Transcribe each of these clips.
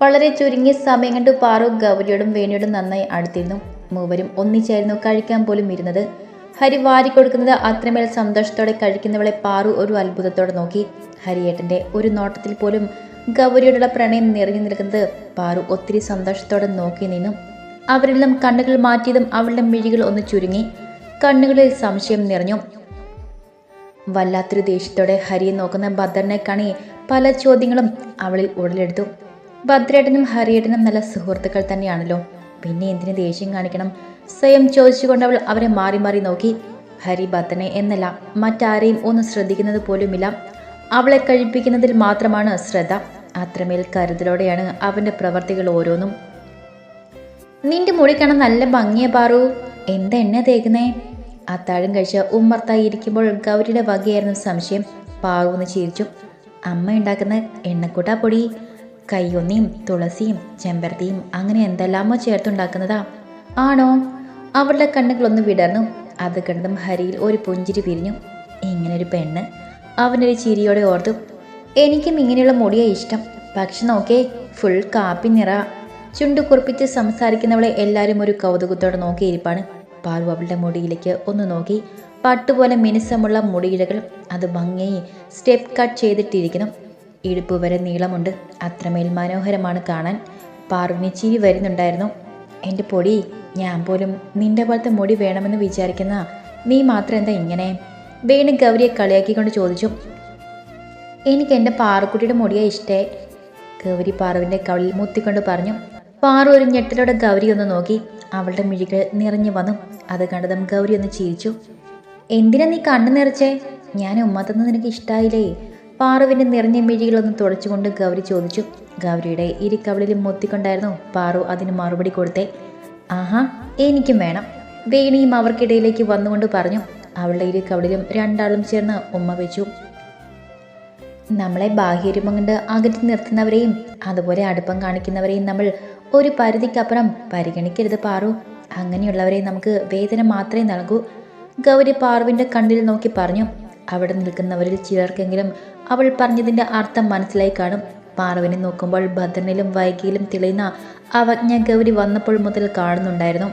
വളരെ ചുരുങ്ങിയ സമയം കണ്ട് പാറു ഗൗരിയോടും വേണിയോടും നന്നായി അടുത്തിരുന്നു. മൂവരും ഒന്നിച്ചായിരുന്നു കഴിക്കാൻ പോലും ഇരുന്നത്. ഹരി വാരി കൊടുക്കുന്നത് അത്രമേൽ സന്തോഷത്തോടെ കഴിക്കുന്നവളെ പാറു ഒരു അത്ഭുതത്തോടെ നോക്കി. ഹരിയേട്ടന്റെ ഒരു നോട്ടത്തിൽ പോലും ഗൗരിയോടുള്ള പ്രണയം നിറഞ്ഞു നിൽക്കുന്നത് പാറു ഒത്തിരി സന്തോഷത്തോടെ നോക്കി നിന്നു. അവരെല്ലാം കണ്ണുകൾ മാറ്റിയതും അവളുടെ മിഴികൾ ഒന്ന് ചുരുങ്ങി. കണ്ണുകളിൽ സംശയം നിറഞ്ഞു. വല്ലാത്തൊരു ദേഷ്യത്തോടെ ഹരിയെ നോക്കുന്ന ഭദ്രനെ കണി പല ചോദ്യങ്ങളും അവളിൽ ഉടലെടുത്തു. ഭദ്രേട്ടനും ഹരിയേട്ടനും നല്ല സുഹൃത്തുക്കൾ തന്നെയാണല്ലോ. പിന്നെ എന്തിനു ദേഷ്യം കാണിക്കണം? സ്വയം ചോദിച്ചുകൊണ്ട് അവൾ അവരെ മാറി മാറി നോക്കി. ഹരി ഭദ്രനെ എന്നല്ല മറ്റാരെയും ഒന്നും ശ്രദ്ധിക്കുന്നത് പോലുമില്ല. അവളെ കഴിപ്പിക്കുന്നതിൽ മാത്രമാണ് ശ്രദ്ധ. അത്രമേൽ കരുതലോടെയാണ് അവന്റെ പ്രവർത്തികൾ ഓരോന്നും. നിന്റെ മുടി കാണാൻ നല്ല ഭംഗിയ പാറു. എന്താ എണ്ണ തേക്കുന്നേ? അത്താഴം കഴിച്ച് ഉമ്മർത്തായി ഇരിക്കുമ്പോൾ ഗൗരിയുടെ വകയായിരുന്നു സംശയം. പാറു എന്ന് ചിരിച്ചു. അമ്മ ഉണ്ടാക്കുന്ന എണ്ണക്കൂട്ടാ പൊടി. കയ്യൊന്നിയും തുളസിയും ചെമ്പരത്തിയും അങ്ങനെ എന്തെല്ലാമോ ചേർത്തുണ്ടാക്കുന്നതാ. ആണോ? അവളുടെ കണ്ണുകളൊന്ന് വിടർന്നു. അത് കണ്ടതും ഹരിയിൽ ഒരു പുഞ്ചിരി പിരിഞ്ഞു. ഇങ്ങനൊരു പെണ്ണ്. അവനൊരു ചിരിയോടെ ഓർത്തു. എനിക്കും ഇങ്ങനെയുള്ള മുടിയാ ഇഷ്ടം. പക്ഷെ നോക്കേ ഫുൾ കാപ്പി നിറ. ചുണ്ടു കുറിപ്പിച്ച് സംസാരിക്കുന്നവളെ എല്ലാവരും ഒരു കൗതുകത്തോടെ നോക്കിയിരിപ്പാണ് പാറു അവളുടെ മുടിയിലേക്ക് ഒന്ന് നോക്കി. പട്ടുപോലെ മിനുസമുള്ള മുടിയിഴകൾ. അത് ഭംഗിയായി സ്റ്റെപ്പ് കട്ട് ചെയ്തിട്ടിരിക്കുന്നു. ഇടുപ്പ് വരെ നീളമുണ്ട്. അത്രമേൽ മനോഹരമാണ് കാണാൻ. പാറുവിന് ചിരി വരുന്നുണ്ടായിരുന്നു. എന്റെ പൊടി ഞാൻ പോലും നിന്റെ പോലത്തെ മുടി വേണമെന്ന് വിചാരിക്കുന്ന നീ മാത്രം എന്താ ഇങ്ങനെ? വേണു ഗൗരിയെ കളിയാക്കിക്കൊണ്ട് ചോദിച്ചു. എനിക്ക് എന്റെ പാറുക്കുട്ടിയുടെ മുടിയാ ഇഷ്ടേ. ഗൗരി പാറുവിന്റെ കവളിൽ മുത്തിക്കൊണ്ട് പറഞ്ഞു. പാറു ഒരു ഞെട്ടലോടെ ഗൗരി ഒന്ന് നോക്കി. അവളുടെ മിഴികൾ നിറഞ്ഞു വന്നു. അത് കണ്ടതും ഗൗരി ഒന്ന് ചിരിച്ചു. എന്തിനാ നീ കണ്ണു നിറച്ചേ? ഞാൻ ഉമ്മ തന്നെ നിനക്ക് ഇഷ്ടായില്ലേ? പാറുവിന്റെ നിറഞ്ഞ മിഴികളൊന്ന് തുടച്ചുകൊണ്ട് ഗൗരി ചോദിച്ചു. ഗൗരിയുടെ ഇരിക്കവളിലും മുത്തിക്കൊണ്ടായിരുന്നു പാറു അതിന് മറുപടി കൊടുത്തേ. ആഹാ എനിക്കും വേണം. വേണിയും അവർക്കിടയിലേക്ക് വന്നുകൊണ്ട് പറഞ്ഞു. അവളുടെ ഇരിക്കവളിലും രണ്ടാളും ചേർന്ന് ഉമ്മ വെച്ചു. നമ്മളെ ബാഹ്യരൂപം കൊണ്ട് അകറ്റി നിർത്തുന്നവരെയും അതുപോലെ അടുപ്പം കാണിക്കുന്നവരെയും നമ്മൾ ഒരു പരിധിക്കപ്പുറം പരിഗണിക്കരുത് പാറു. അങ്ങനെയുള്ളവരെ നമുക്ക് വേദന മാത്രമേ നൽകൂ. ഗൗരി പാറുവിന്റെ കണ്ണിൽ നോക്കി പറഞ്ഞു. അവിടെ നിൽക്കുന്നവരിൽ ചിലർക്കെങ്കിലും അവൾ പറഞ്ഞതിന്റെ അർത്ഥം മനസ്സിലായി കാണും. പാർവനെ നോക്കുമ്പോൾ ഭദ്രനിലും വൈകിയിലും തെളിയുന്ന അവജ്ഞ ഗൗരി വന്നപ്പോൾ മുതൽ കാണുന്നുണ്ടായിരുന്നു.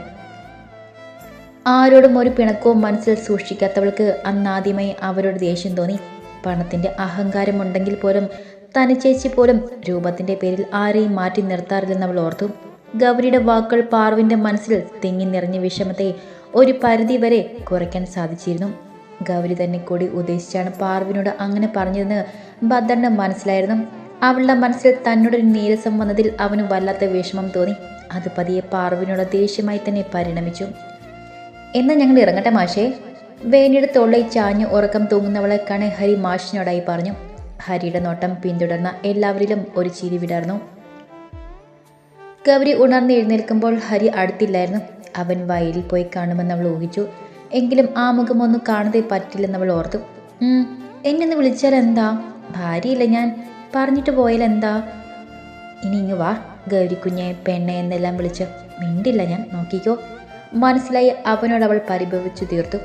ആരോടും ഒരു പിണക്കവും മനസ്സിൽ സൂക്ഷിക്കാത്തവൾക്ക് അന്നാദ്യമായി അവരോട് ദേഷ്യം തോന്നി. പണത്തിന്റെ അഹങ്കാരമുണ്ടെങ്കിൽ പോലും തനിച്ചേച്ചി പോലും രൂപത്തിന്റെ പേരിൽ ആരെയും മാറ്റി നിർത്താറില്ലെന്ന് അവൾ ഓർത്തു. ഗൗരിയുടെ വാക്കുകൾ പാർവിന്റെ മനസ്സിൽ തിങ്ങി നിറഞ്ഞ വിഷമത്തെ ഒരു പരിധി വരെ കുറയ്ക്കാൻ സാധിച്ചിരുന്നു. ഗൗരി തന്നെ കൂടി ഉദ്ദേശിച്ചാണ് പാർവിനോട് അങ്ങനെ പറഞ്ഞതെന്ന് ഭദ്രന് മനസ്സിലായിരുന്നു. അവളുടെ മനസ്സിൽ തന്നോടൊരു നീരസം വന്നതിൽ അവന് വല്ലാത്ത വിഷമം തോന്നി. അത് പതിയെ പാർവിനോട് ദേഷ്യമായി തന്നെ പരിണമിച്ചു. എന്നാൽ ഞങ്ങൾ ഇറങ്ങട്ടെ മാഷേ? വേനിയുടെ തൊള്ളി ചാഞ്ഞ് ഉറക്കം തൂങ്ങുന്നവളെ കാണെ ഹരി മാഷിനോടായി പറഞ്ഞു. ഹരിയുടെ നോട്ടം പിന്തുടർന്ന എല്ലാവരിലും ഒരു ചിരി വിടർന്നു. ഗൗരി ഉണർന്ന് എഴുന്നേൽക്കുമ്പോൾ ഹരി അടുത്തില്ലായിരുന്നു. അവൻ വയലിൽ പോയി കാണുമെന്ന് അവൾ ഊഹിച്ചു. എങ്കിലും ആ മുഖമൊന്നും കാണാതെ പറ്റില്ലെന്ന് അവൾ ഓർത്തു. എന്നെന്ന് എന്നെ വിളിച്ചാൽ എന്താ? ഭാര്യയില്ല ഞാൻ. പറഞ്ഞിട്ട് പോയാൽ എന്താ? ഇനി ഇങ്ങ് വാ ഗൗരിക്കുഞ്ഞെ പെണ്ണെ എന്നെല്ലാം വിളിച്ച്. മിണ്ടില്ല ഞാൻ നോക്കിക്കോ. മനസ്സിലായി അവനോട് അവൾ പരിഭവിച്ചു തീർത്തു.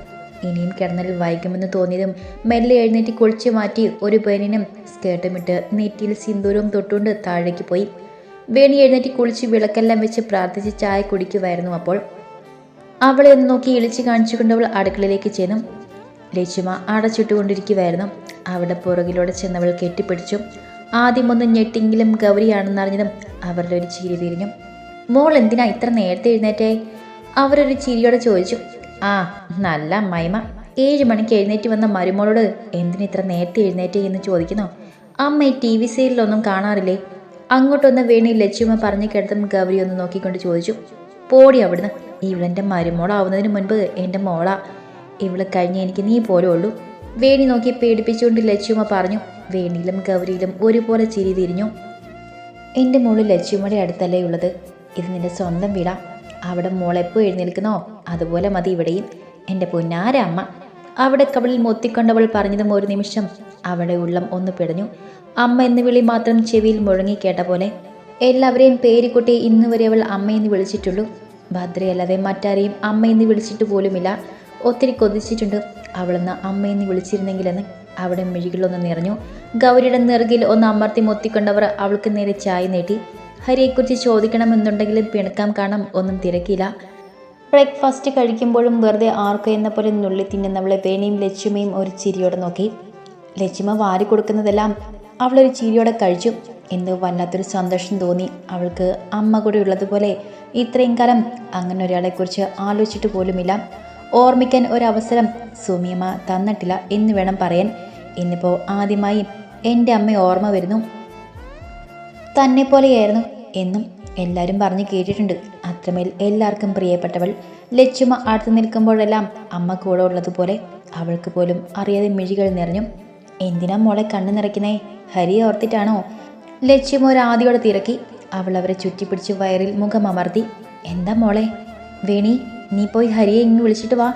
ഇനിയും കിടന്നാൽ വൈകുമെന്ന് തോന്നിയതും മെല്ലെ എഴുന്നേറ്റ് കുളിച്ചു മാറ്റി ഒരു പെണ്ണിനും സ്കേർട്ടുമിട്ട് നെറ്റിയിൽ സിന്ദൂരവും തൊട്ടുകൊണ്ട് താഴേക്ക് പോയി. വേണി എഴുന്നേറ്റ് കുളിച്ച് വിളക്കെല്ലാം വെച്ച് പ്രാർത്ഥിച്ച് ചായ കുടിക്കുമായിരുന്നു അപ്പോൾ. അവളെ ഒന്ന് നോക്കി ഇളിച്ച് കാണിച്ചുകൊണ്ട് അവൾ അടുക്കളയിലേക്ക് ചെന്നു. ലക്ഷ്മ അടച്ചിട്ടുകൊണ്ടിരിക്കുവായിരുന്നു അവിടെ പുറകിലൂടെ ചെന്നവൾ കെട്ടിപ്പിടിച്ചു. ആദ്യം ഒന്ന് ഞെട്ടിങ്കിലും ഗൗരിയാണെന്നറിഞ്ഞതും അവരുടെ ഒരു ചിരി തിരിഞ്ഞു. മോൾ എന്തിനാ ഇത്ര നേരത്തെ എഴുന്നേറ്റേ? അവരൊരു ചിരിയോടെ ചോദിച്ചു. ആ നല്ല അമ്മായിമ ഏഴ് മണിക്ക് എഴുന്നേറ്റ് വന്ന മരുമോളോട് എന്തിനാ ഇത്ര നേരത്തെ എഴുന്നേറ്റേ എന്ന് ചോദിക്കുന്നു. അമ്മ ഈ ടി വി സീരിയലൊന്നും കാണാറില്ലേ? അങ്ങോട്ടൊന്ന് വേണി ലച്ചുമ്മ പറഞ്ഞു കേട്ടതും ഗൗരി ഒന്ന് നോക്കിക്കൊണ്ട് ചോദിച്ചു. പോടി അവിടുന്ന്. ഇവളെന്റെ മരുമോളാവുന്നതിന് മുൻപ് എന്റെ മോളാ. ഇവൾ കഴിഞ്ഞ് എനിക്ക് നീ പോലെ ഉള്ളൂ. വേണി നോക്കി പേടിപ്പിച്ചുകൊണ്ട് ലക്ഷ്മ പറഞ്ഞു വേണിയിലും ഗൗരിയിലും ഒരുപോലെ ചിരി തിരിഞ്ഞു. എന്റെ മോൾ ലക്ഷ്മിയുടെ അടുത്തല്ലേ ഉള്ളത്? ഇത് നിന്റെ സ്വന്തം വീടാ. അവിടെ മോളെപ്പോൾ എഴുന്നേൽക്കുന്നോ അതുപോലെ മതി ഇവിടെയും. എന്റെ പൊന്നാരമ്മ അവിടെ കവളിൽ മൊത്തിക്കൊണ്ടവൾ പറഞ്ഞതും ഒരു നിമിഷം അവിടെ ഉള്ളം ഒന്ന് പിടഞ്ഞു. അമ്മ എന്ന് വിളി മാത്രം ചെവിയിൽ മുഴങ്ങി കേട്ട പോലെ എല്ലാവരെയും പേരിക്കുട്ടി ഇന്നുവരെ അവൾ അമ്മയെന്ന് വിളിച്ചിട്ടുള്ളൂ. ഭദ്രയല്ലാതെ മറ്റാരെയും അമ്മയെന്ന് വിളിച്ചിട്ട് പോലുമില്ല. ഒത്തിരി കൊതിച്ചിട്ടുണ്ട്. അവളെന്ന് അമ്മയെന്ന് വിളിച്ചിരുന്നെങ്കിലെന്ന് അവിടെ മിഴികളൊന്ന് നിറഞ്ഞു. ഗൗരിയുടെ നെറുകിൽ ഒന്ന് അമർത്തി മൊത്തിക്കൊണ്ടവർ അവൾക്ക് നേരെ ചായ നീട്ടി. ഹരിയെക്കുറിച്ച് ചോദിക്കണമെന്നുണ്ടെങ്കിലും പിണക്കം കാണാം. ഒന്നും തിരക്കില്ല ബ്രേക്ക്ഫാസ്റ്റ് കഴിക്കുമ്പോഴും വെറുതെ ആർക്കോ എന്ന പോലെ നുള്ളി തിന്നുന്നവളെ വേണിയും ലക്ഷ്മിയും ഒരു ചിരിയോടെ നോക്കി. ലക്ഷ്മ വാരി കൊടുക്കുന്നതെല്ലാം അവളൊരു ചിരിയോടെ കഴിച്ചു. എന്ന് വല്ലാത്തൊരു സന്തോഷം തോന്നി. അവൾക്ക് അമ്മ കൂടെ ഉള്ളതുപോലെ ഇത്രയും കാലം അങ്ങനെ ഒരാളെക്കുറിച്ച് ആലോചിച്ചിട്ട് പോലുമില്ല. ഓർമ്മിക്കാൻ ഒരവസരം സുമിയമ്മ തന്നിട്ടില്ല എന്ന് വേണം പറയാൻ. ഇന്നിപ്പോൾ ആദ്യമായി എന്റെ അമ്മ ഓർമ്മ വരുന്നു. തന്നെ പോലെയായിരുന്നു എന്നും എല്ലാവരും പറഞ്ഞു കേട്ടിട്ടുണ്ട്. അത്രമേൽ എല്ലാവർക്കും പ്രിയപ്പെട്ടവൾ ലച്ചുമ അടുത്ത് നിൽക്കുമ്പോഴെല്ലാം അമ്മ കൂടെ ഉള്ളതുപോലെ അവൾക്ക് പോലും അറിയാതെ മിഴികൾ നിറഞ്ഞു. എന്തിനാ മോളെ കണ്ണു നിറയ്ക്കുന്നേ? ഹരി ഓർത്തിട്ടാണോ? ലക്ഷ്യം ഒരാദിയോടെ തിരക്കി. അവൾ അവരെ ചുറ്റിപ്പിടിച്ച് വയറിൽ മുഖം അമർത്തി. എന്താ മോളെ? വേണി നീ പോയി ഹരിയെ ഇങ്ങ് വിളിച്ചിട്ട് വാ.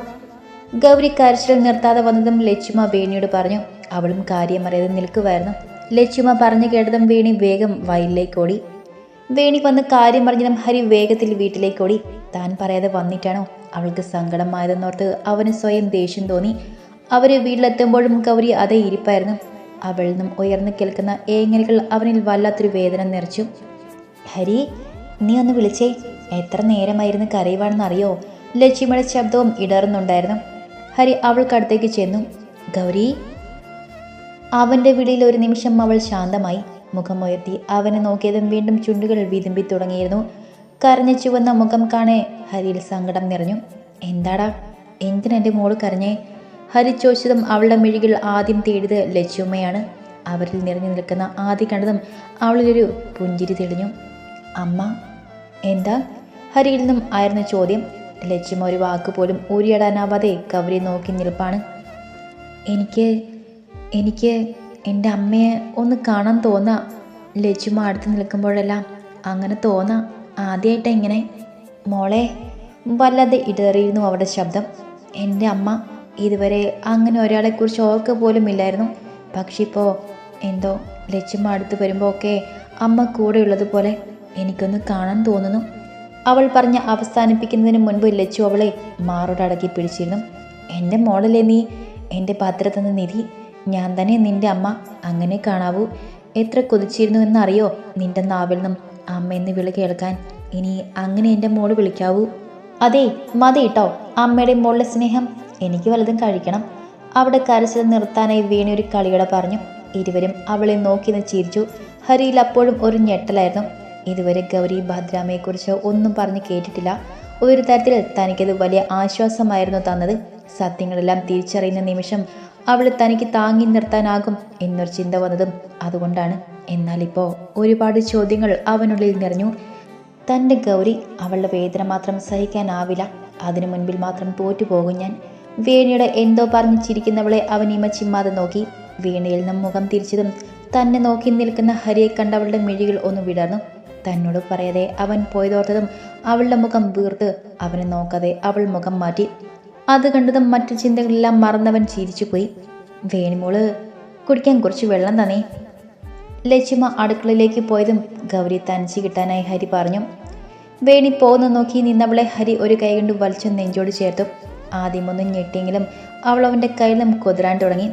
ഗൗരി കരച്ചിൽ നിർത്താതെ വന്നതും ലച്ചുമ വേണിയോട് പറഞ്ഞു. അവളും കാര്യം അറിയാതെ നിൽക്കുമായിരുന്നു ലച്ചുമ പറഞ്ഞു കേട്ടതും വേണി വേഗം വയലിലേക്ക് ഓടി. വേണി വന്ന് കാര്യം പറഞ്ഞതും ഹരി വേഗത്തിൽ വീട്ടിലേക്ക് ഓടി. താൻ പറയാതെ വന്നിട്ടാണോ? അവൾക്ക് സങ്കടമായതെന്നോർത്ത് അവന് സ്വയം ദേഷ്യം തോന്നി. അവർ വീട്ടിലെത്തുമ്പോഴും ഗൗരി അതേ ഇരിപ്പായിരുന്നു. അവളിൽ നിന്നും ഉയർന്നു കേൾക്കുന്ന ഏങ്ങലുകൾ അവനിൽ വല്ലാത്തൊരു വേദന നിറച്ചു. ഹരി നീ ഒന്ന് വിളിച്ചേ. എത്ര നേരമായിരുന്നു കരയുവാണെന്ന് അറിയോ? ലക്ഷ്മിയുടെ ശബ്ദവും ഇടറുന്നുണ്ടായിരുന്നു. ഹരി അവൾക്കടുത്തേക്ക് ചെന്നു. ഗൗരി? അവന്റെ വിളിയിൽ ഒരു നിമിഷം അവൾ ശാന്തമായി. മുഖം മുഖമുയർത്തി അവനെ നോക്കിയതും വീണ്ടും ചുണ്ടുകൾ വിതുമ്പി തുടങ്ങിയിരുന്നു. കരഞ്ഞു ചുവന്ന മുഖം കാണേ ഹരിയിൽ സങ്കടം നിറഞ്ഞു. എന്താടാ? എന്തിനെന്റെ മോൾ കരഞ്ഞേ? ഹരി ചോദിച്ചതും അവളുടെ മിഴികൾ ആദ്യം തേടിയത് ലച്ചുമ്മയാണ് അവരിൽ നിറഞ്ഞു നിൽക്കുന്ന ആദ്യം കണ്ടതും അവളിലൊരു പുഞ്ചിരി തെളിഞ്ഞു. അമ്മ എന്താ? ഹരിയിൽ നിന്നും ആയിരുന്നു ചോദ്യം. ലച്ചുമ്മ ഒരു വാക്ക് പോലും ഊരിയിടാനാവാതെ കവരി നോക്കി നിൽപ്പാണ്. എനിക്ക് എനിക്ക് എന്റെ അമ്മയെ ഒന്ന് കാണാൻ തോന്നാം. ലച്ചുമ്മ അടുത്ത് നിൽക്കുമ്പോഴെല്ലാം അങ്ങനെ തോന്നാം. ആദ്യമായിട്ടെങ്ങനെ മോളെ വല്ലാതെ ഇടറിയിരുന്നു അവളുടെ ശബ്ദം. എന്റെ അമ്മ ഇതുവരെ അങ്ങനെ ഒരാളെക്കുറിച്ച് ഓർക്ക പോലും ഇല്ലായിരുന്നു. പക്ഷെ ഇപ്പോ എന്തോ ലക്ഷ്യം അടുത്ത് വരുമ്പോൾ ഒക്കെ അമ്മ കൂടെ ഉള്ളതുപോലെ എനിക്കൊന്ന് കാണാൻ തോന്നുന്നു. അവൾ പറഞ്ഞ് അവസാനിപ്പിക്കുന്നതിന് മുൻപ് ലച്ചു അവളെ മാറോടടക്കി പിടിച്ചിരുന്നു. എന്റെ മോളല്ലേ നീ? എന്റെ ഭദ്രതെന്ന് നിധി. ഞാൻ തന്നെ നിന്റെ അമ്മ. അങ്ങനെ കാണാവൂ. എത്ര കൊതിച്ചിരുന്നു എന്നറിയോ നിന്റെ നാവിൽ നിന്നും അമ്മ എന്ന് വിളി കേൾക്കാൻ. ഇനി അങ്ങനെ എന്റെ മോൾ വിളിക്കാവൂ. അതെ മതി കേട്ടോ അമ്മയുടെ മോളുടെ സ്നേഹം എനിക്ക് വലുതും കഴിക്കണം. അവിടെ കരച്ചിൽ നിർത്താനായി വീണി ഒരു കളിയുടെ പറഞ്ഞു ഇരുവരും അവളെ നോക്കി നിന്ന് ചിരിച്ചു. ഹരിയിൽ അപ്പോഴും ഒരു ഞെട്ടലായിരുന്നു. ഇതുവരെ ഗൗരി ഭദ്രാമയെക്കുറിച്ച് ഒന്നും പറഞ്ഞ് കേട്ടിട്ടില്ല. ഒരു തരത്തിൽ തനിക്കത് വലിയ ആശ്വാസമായിരുന്നു തന്നത്. സത്യങ്ങളെല്ലാം തിരിച്ചറിയുന്ന നിമിഷം അവൾ തനിക്ക് താങ്ങി നിർത്താനാകും എന്നൊരു ചിന്ത വന്നതും അതുകൊണ്ടാണ്. എന്നാൽ ഇപ്പോൾ ഒരുപാട് ചോദ്യങ്ങൾ അവനുള്ളിൽ നിറഞ്ഞു. തന്റെ ഗൗരി അവളുടെ വേദന മാത്രം സഹിക്കാനാവില്ല. അതിനു മുൻപിൽ മാത്രം തോറ്റുപോകും ഞാൻ. വേണിയുടെ എന്തോ പറഞ്ഞു ചിരിക്കുന്നവളെ അവൻ ഇമ ചിമ്മാതെ നോക്കി. വീണയിൽ നിന്നും മുഖം തിരിച്ചതും തന്നെ നോക്കി നിൽക്കുന്ന ഹരിയെ കണ്ടവളുടെ മിഴികൾ ഒന്ന് വിടർന്നു. തന്നോട് പറയാതെ അവൻ പോയതോർത്തതും അവളുടെ മുഖം വീർത്ത് അവനെ നോക്കാതെ അവൾ മുഖം മാറ്റി. അത് കണ്ടതും മറ്റു ചിന്തകളെല്ലാം മറന്നവൻ ചിരിച്ചുപോയി. വേണിമോൾ കുടിക്കാൻ കുറച്ച് വെള്ളം തന്നെ. ലക്ഷ്മ അടുക്കളയിലേക്ക് പോയതും ഗൗരി തനിച്ച് കിട്ടാനായി ഹരി പറഞ്ഞു. വേണി പോകുന്ന നോക്കി നിന്നവളെ ഹരി ഒരു കൈ കൊണ്ട് വലിച്ചു നെഞ്ചോട് ചേർത്തു. ആദ്യമൊന്നും ഞെട്ടിയെങ്കിലും അവൾ അവന്റെ കയ്യിൽ നിന്നും കുതിരാൻ തുടങ്ങി.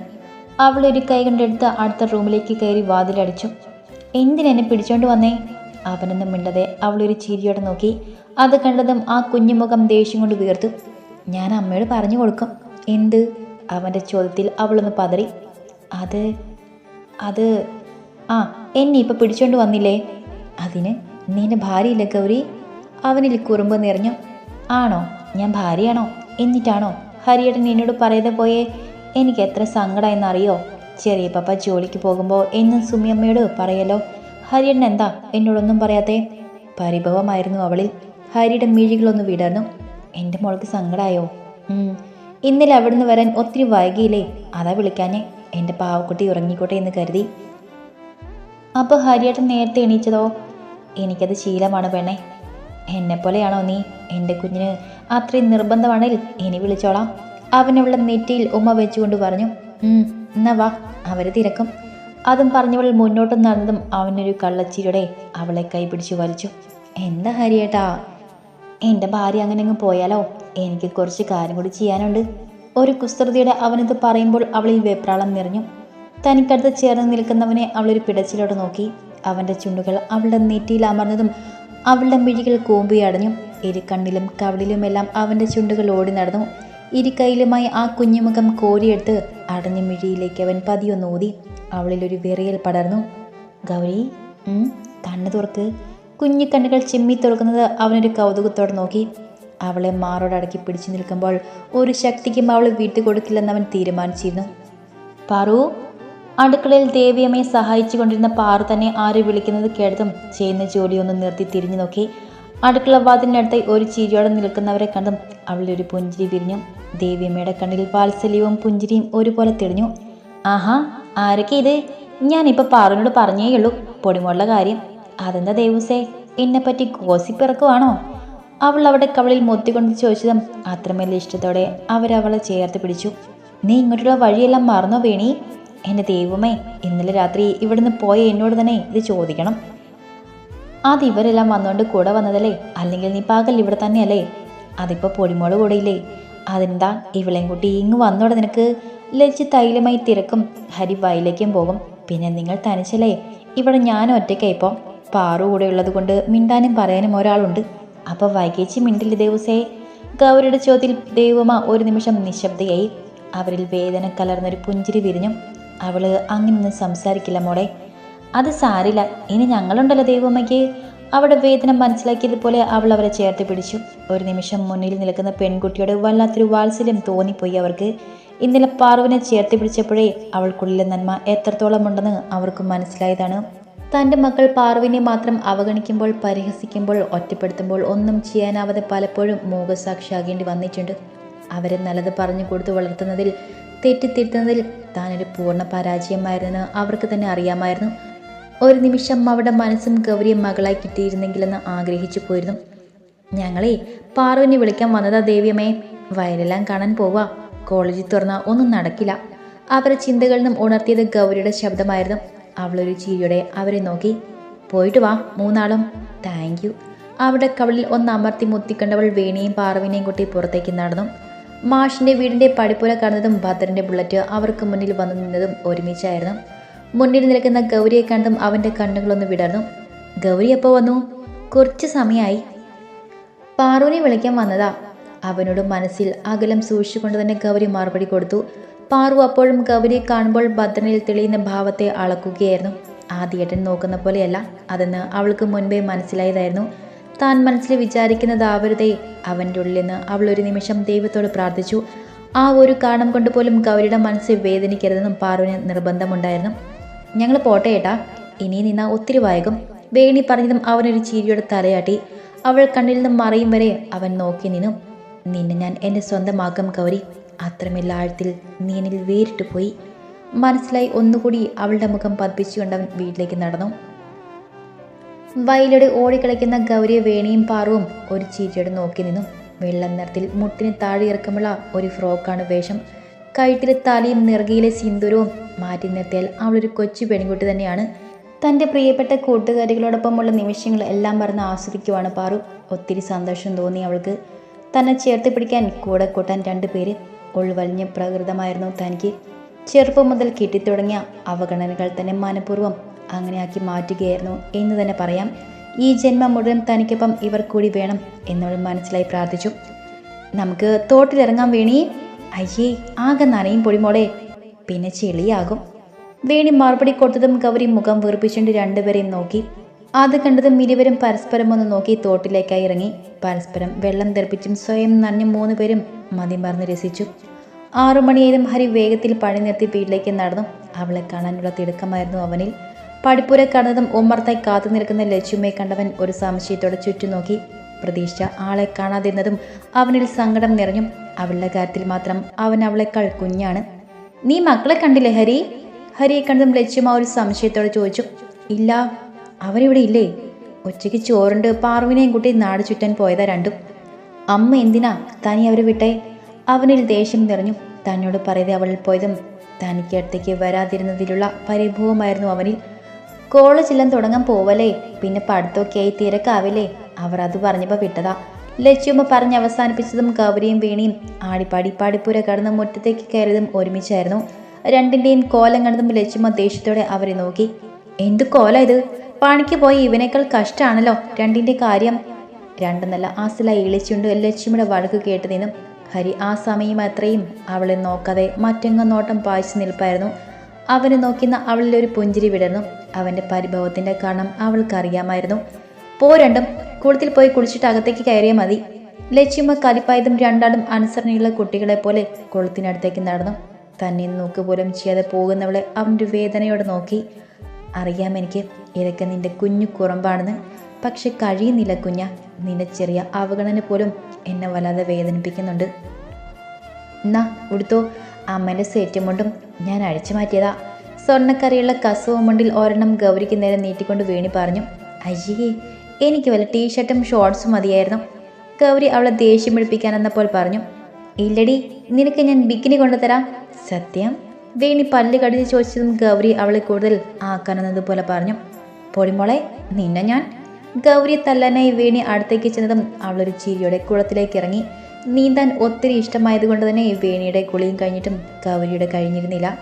അവൾ ഒരു കൈ കൊണ്ടെടുത്ത് അടുത്ത റൂമിലേക്ക് കയറി വാതിലടിച്ചു. എന്തിനെന്നെ പിടിച്ചോണ്ട് വന്നേ? അവനൊന്നും മിണ്ടതെ അവളൊരു ചിരിയോടെ നോക്കി. അത് കണ്ടതും ആ കുഞ്ഞുമുഖം ദേഷ്യം കൊണ്ട് വീർത്തു ഞാൻ അമ്മയോട് പറഞ്ഞു കൊടുക്കും. എന്ത്? അവന്റെ ചോദ്യത്തിൽ അവളൊന്ന് പതറി. അത് അത് ആ എന്നെ ഇപ്പം പിടിച്ചോണ്ട് വന്നില്ലേ? അതിന് നിന്റെ ഭാര്യയില്ല ഗൗരി? അവനിൽ കുറുമ്പ് നിറഞ്ഞു. ആണോ? ഞാൻ ഭാര്യയാണോ? എന്നിട്ടാണോ ഹരിയേട്ടൻ എന്നോട് പറയാതെ പോയേ? എനിക്ക് എത്ര സങ്കടമായെന്നറിയോ ചെറിയ പപ്പ ജോലിക്ക് പോകുമ്പോൾ എന്നും സുമിയമ്മയോട് പറയലോ ഹരിയേട്ടൻ എന്താ എന്നോടൊന്നും പറയാത്തേ? പരിഭവമായിരുന്നു അവളിൽ. ഹരിയുടെ മിഴികളൊന്ന് വിടർന്നു. എന്റെ മോൾക്ക് സങ്കടമായോ. ഇന്നലെ അവിടുന്ന് വരാൻ ഒത്തിരി വൈകിയില്ലേ? അതാ വിളിക്കാനേ എന്റെ പാവക്കുട്ടി ഉറങ്ങിക്കോട്ടെ എന്ന് കരുതി. അപ്പോൾ ഹരിയേട്ടൻ നേരത്തെ എണീച്ചതോ? എനിക്കത് ശീലമാണ് പെണ്ണെ. എന്നെപ്പോലെയാണോ നീ? എന്റെ കുഞ്ഞിന് അത്രയും നിർബന്ധമാണെങ്കിൽ ഇനി വിളിച്ചോളാം. അവനുള്ള നെറ്റിയിൽ ഉമ്മ വെച്ചുകൊണ്ട് പറഞ്ഞു "ഉം, എന്നാ വാ അവർ തിരക്കും. അതും പറഞ്ഞവൾ മുന്നോട്ട് നടന്നതും അവനൊരു കള്ളച്ചിരിയുടെ അവളെ കൈപിടിച്ച് വലിച്ചു. എന്താ ഹരിയേട്ടാ എന്റെ ഭാര്യ അങ്ങനെ അങ്ങ് പോയാലോ? എനിക്ക് കുറച്ച് കാര്യം കൂടി ചെയ്യാനുണ്ട്. ഒരു കുസൃതിയുടെ അവനത് പറയുമ്പോൾ അവളിൽ വെപ്രാളം നിറഞ്ഞു. തനിക്കടുത്ത് ചേർന്ന് നിൽക്കുന്നവനെ അവളൊരു പിടച്ചിലോട്ട് നോക്കി. അവന്റെ ചുണ്ടുകൾ അവളുടെ നെറ്റിയിൽ അമർന്നതും അവളുടെ മിഴികൾ കൂമ്പിയടഞ്ഞു ഇരു കണ്ണിലും കവിളിലുമെല്ലാം അവന്റെ ചുണ്ടുകൾ ഓടി നടന്നു. ഇരുക്കൈയിലുമായി ആ കുഞ്ഞുമുഖം കോരിയെടുത്ത് അടഞ്ഞ മിഴിയിലേക്ക് അവൻ പതിയൊന്നൂതി അവളിലൊരു വിറയൽ പടർന്നു. ഗൗരി കണ്ണ് തുറക്ക്. കുഞ്ഞു കണ്ണുകൾ ചിമ്മി തുറക്കുന്നത് അവനൊരു കൗതുകത്തോടെ നോക്കി. അവളെ മാറോടടക്കി പിടിച്ചു നിൽക്കുമ്പോൾ ഒരു ശക്തിക്കും അവൾ വിട്ടുകൊടുക്കില്ലെന്ന് അവൻ തീരുമാനിച്ചിരുന്നു. പാറു അടുക്കളയിൽ ദേവിയമ്മയെ സഹായിച്ചു കൊണ്ടിരുന്ന പാറു തന്നെ ആര് വിളിക്കുന്നത് കേട്ടതും ചെയ്യുന്ന ജോലിയൊന്നും നിർത്തി തിരിഞ്ഞു നോക്കി. അടുക്കള വാതിലിനടുത്ത് ഒരു ചിരിയോടെ നിൽക്കുന്നവരെ കണ്ടും ഒരു പുഞ്ചിരി വിരിഞ്ഞു. ദേവിയമ്മയുടെ കണ്ണിൽ വാത്സല്യവും പുഞ്ചിരിയും ഒരുപോലെ തെളിഞ്ഞു. ആഹാ ആരൊക്കെ ഇത്? ഞാനിപ്പോൾ പാറുവിനോട് പറഞ്ഞേയുള്ളൂ പൊടിമുള്ള കാര്യം. അതെന്താ ദേവൂസേ എന്നെപ്പറ്റി ഗോസിപ്പിറക്കുവാണോ? അവൾ അവിടെ കവളിൽ മൊത്തിക്കൊണ്ട് ചോദിച്ചതും അത്രമേൽ ഇഷ്ടത്തോടെ അവരവളെ ചേർത്ത് പിടിച്ചു. നീ ഇങ്ങോട്ടുള്ള വഴിയെല്ലാം മറന്നോ വേണി? എന്റെ ദൈവമേ ഇന്നലെ രാത്രി ഇവിടുന്ന് പോയ എന്നോട് തന്നെ ഇത് ചോദിക്കണം. അത് ഇവരെല്ലാം വന്നുകൊണ്ട് കൂടെ വന്നതല്ലേ? അല്ലെങ്കിൽ നീ പകൽ ഇവിടെ തന്നെയല്ലേ? അതിപ്പോൾ പൊടിമോൾ കൂടെയില്ലേ അതെന്താ? ഇവളെയും കൂട്ടി ഇങ്ങ് വന്നോടെ നിനക്ക്? ലജ്ജ് തൈലമായി തിരക്കും. ഹരി വയലേക്കും പോകും. പിന്നെ നിങ്ങൾ തനിച്ചല്ലേ? ഇവിടെ ഞാൻ ഒറ്റയ്ക്കായിപ്പോൾ പാറു കൂടെ ഉള്ളത് കൊണ്ട് മിണ്ടാനും പറയാനും ഒരാളുണ്ട്. അപ്പോൾ വൈകിച്ച് മിണ്ടില്ല ദേവസേ? ഗൗരിയുടെ ചോദ്യത്തിൽ ദൈവമ ഒരു നിമിഷം നിശബ്ദയായി. അവരിൽ വേദന കലർന്നൊരു പുഞ്ചിരി വിരിഞ്ഞു. അവൾ അങ്ങനെയൊന്നും സംസാരിക്കില്ല മോളെ. അത് സാരില്ല. ഇനി ഞങ്ങളുണ്ടല്ലോ ദൈവമ്മയ്ക്ക് അവളുടെ വേദന മനസ്സിലാക്കിയതുപോലെ അവൾ അവരെ ചേർത്ത് പിടിച്ചു. ഒരു നിമിഷം മുന്നിൽ നിൽക്കുന്ന പെൺകുട്ടിയോട് വല്ലാത്തൊരു വാത്സല്യം തോന്നിപ്പോയി അവർക്ക് ഇന്നലെ പാറുവിനെ ചേർത്ത് പിടിച്ചപ്പോഴേ അവൾക്കുള്ളിലെ നന്മ എത്രത്തോളം ഉണ്ടെന്ന് അവർക്ക് മനസ്സിലായതാണ്. തന്റെ മക്കൾ പാറുവിനെ മാത്രം അവഗണിക്കുമ്പോൾ പരിഹസിക്കുമ്പോൾ ഒറ്റപ്പെടുത്തുമ്പോൾ ഒന്നും ചെയ്യാനാവാതെ പലപ്പോഴും മൂകസാക്ഷിയാകേണ്ടി വന്നിട്ടുണ്ട്. അവരെ നല്ലത് പറഞ്ഞു കൊടുത്ത് വളർത്തുന്നതിൽ തെറ്റിത്തിരുത്തുന്നതിൽ താനൊരു പൂർണ പരാജയമായിരുന്നു. അവർക്ക് തന്നെ അറിയാമായിരുന്നു. ഒരു നിമിഷം അവരുടെ മനസ്സും ഗൗരിയും മകളായി കിട്ടിയിരുന്നെങ്കിലെന്ന് ആഗ്രഹിച്ചു പോയിരുന്നു. ഞങ്ങളെ പാർവനെ വിളിക്കാൻ വന്നതാ ദേവിയമ്മേ. വയലെല്ലാം കാണാൻ പോവാ. കോളേജിൽ തുറന്ന ഒന്നും നടക്കില്ല. അവരെ ചിന്തകളിൽ നിന്നും ഉണർത്തിയത് ഗൗരിയുടെ ശബ്ദമായിരുന്നു. അവളൊരു ചിരിയോടെ അവരെ നോക്കി. പോയിട്ട് വാ മൂന്നാളും. Thank you. അവിടെ കവളിൽ ഒന്ന് അമർത്തി മുത്തിക്കണ്ടവൾ വേണിയും പാർവിനെയും കൂട്ടി പുറത്തേക്ക് നടന്നു. മാഷിന്റെ വീടിന്റെ പടിപ്പുര കടന്നതും ഭദ്രന്റെ ബുള്ളറ്റ് അവർക്ക് മുന്നിൽ വന്നു നിന്നതും ഒരുമിച്ചായിരുന്നു. മുന്നിൽ നിൽക്കുന്ന ഗൗരിയെ കണ്ടതും അവന്റെ കണ്ണുകളൊന്ന് വിടർന്നു. ഗൗരി എപ്പോൾ വന്നു? കുറച്ച് സമയമായി പാറുവിനെ വിളിക്കാൻ വന്നതാ. അവനോട് മനസ്സിൽ അകലം സൂക്ഷിച്ചുകൊണ്ട് തന്നെ ഗൗരി മറുപടി കൊടുത്തു. പാറു അപ്പോഴും ഗൗരിയെ കാണുമ്പോൾ ഭദ്രനിൽ തെളിയുന്ന ഭാവത്തെ അളക്കുകയായിരുന്നു. ആദ്യേട്ടൻ നോക്കുന്ന പോലെയല്ല. അതെന്ന് അവൾക്ക് മുൻപേ മനസ്സിലായതായിരുന്നു. താൻ മനസ്സിൽ വിചാരിക്കുന്നതാവരുതേ. അവന്റെ ഉള്ളിൽ നിന്ന് അവൾ ഒരു നിമിഷം ദൈവത്തോട് പ്രാർത്ഥിച്ചു. ആ ഒരു കാരണം കൊണ്ട് പോലും ഗൗരിയുടെ മനസ്സ് വേദനിക്കരുതെന്നും പാറുവിന് നിർബന്ധമുണ്ടായിരുന്നു. ഞങ്ങൾ പോട്ടെ ഏട്ടാ. ഇനി നിന്ന ഒത്തിരി വൈകും. വേണി പറഞ്ഞതും അവനൊരു ചീരിയുടെ തലയാട്ടി. അവൾ കണ്ണിൽ നിന്നും മറയും വരെ അവൻ നോക്കി നിന്നു. നിന്നെ ഞാൻ എന്റെ സ്വന്തമാക്കും ഗൗരി. അത്രമേൽ ആഴത്തിൽ നീനിൽ എന്നിൽ വേറിട്ട് പോയി. മനസ്സിലായി ഒന്നുകൂടി അവളുടെ മുഖം പതിപ്പിച്ചുകൊണ്ട് അവൻ വീട്ടിലേക്ക് നടന്നു. വയലൂടെ ഓടിക്കളിക്കുന്ന ഗൗരിയെ വേണിയും പാറവും ഒരു ചീച്ചയോടെ നോക്കി നിന്നു. വെള്ള നിറത്തിൽ മുട്ടിന് താഴെ ഇറക്കമുള്ള ഒരു ഫ്രോക്കാണ് വേഷം. കഴുത്തിലെ തലയും നിറകിയിലെ സിന്ദൂരവും മാറ്റി നിർത്തിയാൽ അവളൊരു കൊച്ചു പെൺകുട്ടി തന്നെയാണ്. തന്റെ പ്രിയപ്പെട്ട കൂട്ടുകാരികളോടൊപ്പമുള്ള നിമിഷങ്ങൾ എല്ലാം പറഞ്ഞ് ആസ്വദിക്കുവാണ് പാറു. ഒത്തിരി സന്തോഷം തോന്നി അവൾക്ക്. തന്നെ ചേർത്ത് പിടിക്കാൻ കൂടെ കൂട്ടാൻ രണ്ട് പേര്. ഉൾവലിഞ്ഞ പ്രകൃതമായിരുന്നു തനിക്ക്. ചെറുപ്പം മുതൽ കിട്ടിത്തുടങ്ങിയ അവഗണനകൾ തന്നെ മനഃപൂർവം അങ്ങനെയാക്കി മാറ്റുകയായിരുന്നു എന്ന് തന്നെ പറയാം. ഈ ജന്മം മുഴുവൻ തനിക്കൊപ്പം ഇവർ കൂടി വേണം എന്നവൾ മനസ്സിലായി പ്രാർത്ഥിച്ചു. നമുക്ക് തോട്ടിലിറങ്ങാൻ വേണി. അയ്യേ ആകെ നനയും പൊടിമോളെ പിന്നെ ചെളിയാകും. വേണി മറുപടി കൊടുത്തതും ഗൗരി മുഖം വീർപ്പിച്ചുകൊണ്ട് രണ്ടുപേരെയും നോക്കി. അത് കണ്ടതും ഇരുവരും പരസ്പരം ഒന്ന് നോക്കി തോട്ടിലേക്കായി ഇറങ്ങി. പരസ്പരം വെള്ളം തെറിപ്പിച്ചും സ്വയം നനഞ്ഞും മൂന്ന് പേരും മതി മറന്ന് രസിച്ചു. ആറുമണിയായാലും ഹരി വേഗത്തിൽ പണി നിർത്തി വീട്ടിലേക്ക് നടന്നു. അവളെ കാണാനുള്ള തിടുക്കമായിരുന്നു അവനിൽ. പടിപ്പുര കടന്നതും ഉമ്മർത്തായി കാത്തു നിൽക്കുന്ന ലച്ചുമ്മയെ കണ്ടവൻ ഒരു സംശയത്തോടെ ചുറ്റുനോക്കി പ്രതീക്ഷ ആളെ കാണാതിരുന്നതും അവനിൽ സങ്കടം നിറഞ്ഞു അവളുടെ കാര്യത്തിൽ മാത്രം അവൻ അവളെക്കാൾ കുഞ്ഞാണ്. നീ മക്കളെ കണ്ടില്ലേ ഹരി? ഹരിയെ കണ്ടതും ലച്ചുമ്മ ഒരു സംശയത്തോടെ ചോദിച്ചു. ഇല്ല അവരിവിടെ ഇല്ലേ? ഉച്ചയ്ക്ക് ചോറുണ്ട് പാർവിനെയും കൂട്ടി നാട് ചുറ്റാൻ പോയതാ രണ്ടും. അമ്മ എന്തിനാ തനി അവരെ വിട്ടെ? അവനിൽ ദേഷ്യം നിറഞ്ഞു. തന്നോട് പറയാതെ അവൾ പോയതും തനിക്ക് അടുത്തേക്ക് വരാതിരുന്നതിലുള്ള പരിഭവമായിരുന്നു അവനിൽ. കോളേജെല്ലാം തുടങ്ങാൻ പോവല്ലേ? പിന്നെ പഠിത്തമൊക്കെ ആയി തിരക്കാവില്ലേ? അവർ അത് പറഞ്ഞപ്പോൾ വിട്ടതാ. ലക്ഷ്യമ പറഞ്ഞ് അവസാനിപ്പിച്ചതും ഗൗരിയും വീണിയും ആടിപ്പാടി പാടിപ്പുര കടന്ന് മുറ്റത്തേക്ക് കയറിയതും ഒരുമിച്ചായിരുന്നു. രണ്ടിന്റെയും കോലം കണ്ടതും ലക്ഷ്മ ദേഷ്യത്തോടെ അവരെ നോക്കി. എന്ത് കോല ഇത്? പണിക്ക് പോയി ഇവനേക്കാൾ കഷ്ടമാണല്ലോ രണ്ടിന്റെ കാര്യം. രണ്ടെന്നല്ല ആസില ഇളിച്ചുണ്ട് ലക്ഷ്മിയുടെ വഴക്ക് കേട്ട് നിന്നും ഹരി ആ സമയം അത്രയും അവളെ നോക്കാതെ മറ്റെങ്ങ നോട്ടം പായിച്ചു നിൽപ്പായിരുന്നു. അവനെ നോക്കുന്ന അവളിൽ ഒരു പുഞ്ചിരി വിടർന്നു. അവന്റെ പരിഭവത്തിന്റെ കാരണം അവൾക്കറിയാമായിരുന്നു പോരണ്ടും കുളത്തിൽ പോയി കുളിച്ചിട്ട് അകത്തേക്ക് കയറിയാൽ മതി. ലക്ഷ്യമ്മ കലിപ്പായതും രണ്ടാളും അനുസരണയുള്ള കുട്ടികളെ പോലെ കുളത്തിനടുത്തേക്ക് നടന്നു. തന്നെ നോക്ക് പോലും ചെയ്യാതെ പോകുന്നവളെ അവന്റെ വേദനയോടെ നോക്കി. അറിയാം എനിക്ക് ഇതൊക്കെ നിന്റെ കുഞ്ഞു കുറമ്പാണെന്ന്. പക്ഷെ കഴിയുന്നില്ല കുഞ്ഞ നിന്റെ ചെറിയ അവഗണന പോലും എന്നെ വല്ലാതെ വേദനിപ്പിക്കുന്നുണ്ട്. എന്നാ ഉടുത്തോ. അമ്മേന്റെ സെറ്റും മുണ്ടും ഞാൻ അഴിച്ചു മാറ്റിയതാ. സ്വർണക്കറിയുള്ള കസവും മുണ്ടിൽ ഒരെണ്ണം ഗൗരിക്ക് നേരെ നീട്ടിക്കൊണ്ട് വീണി പറഞ്ഞു അയ്യേ എനിക്ക് വല്ല ടീഷർട്ടും ഷോർട്സും മതിയായിരുന്നു. ഗൗരി അവളെ ദേഷ്യം പിടിപ്പിക്കാനെന്നപ്പോൾ പറഞ്ഞു ഇല്ലടി നിനക്ക് ഞാൻ ബിക്കിനി കൊണ്ടുതരാം. സത്യം? വീണി പല്ല് കടിച്ച് ചോദിച്ചതും ഗൗരി അവളെ കൂടുതൽ ആക്കാനെന്നതുപോലെ പറഞ്ഞു പൊടിമോളെ നിന്നെ ഞാൻ? ഗൗരി തല്ലാനായി വീണി അടുത്തേക്ക് ചെന്നതും അവളൊരു ചിരിയോടെ കുളത്തിലേക്ക് ഇറങ്ങി നീന്താൻ ഒത്തിരി ഇഷ്ടമായതുകൊണ്ട് തന്നെ വേണിയുടെ കുളിയും കഴിഞ്ഞിട്ടും ഗൗരിയുടെ കഴിഞ്ഞിരുന്നില്ല.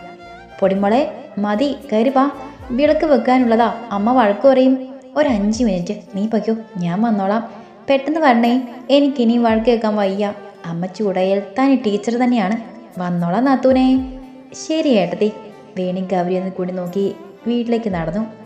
പൊടിമോളെ മതി കയറി വാ. വിളക്ക് വെക്കാനുള്ളതാ. അമ്മ വഴക്ക് പറയും. ഒരു അഞ്ച് മിനിറ്റ്. നീ പൊയ്ക്കോ. ഞാൻ വന്നോളാം. പെട്ടെന്ന് വരണേ. എനിക്കിനി വഴക്ക് കേൾക്കാൻ വയ്യ. അമ്മ ചൂടായാൽ. ടീച്ചർ തന്നെയാണ്. വന്നോളാം നാത്തൂനെ. ശരി ഏട്ടത്തി. വേണി ഗൗരി എന്ന് കൂടി നോക്കി വീട്ടിലേക്ക് നടന്നു.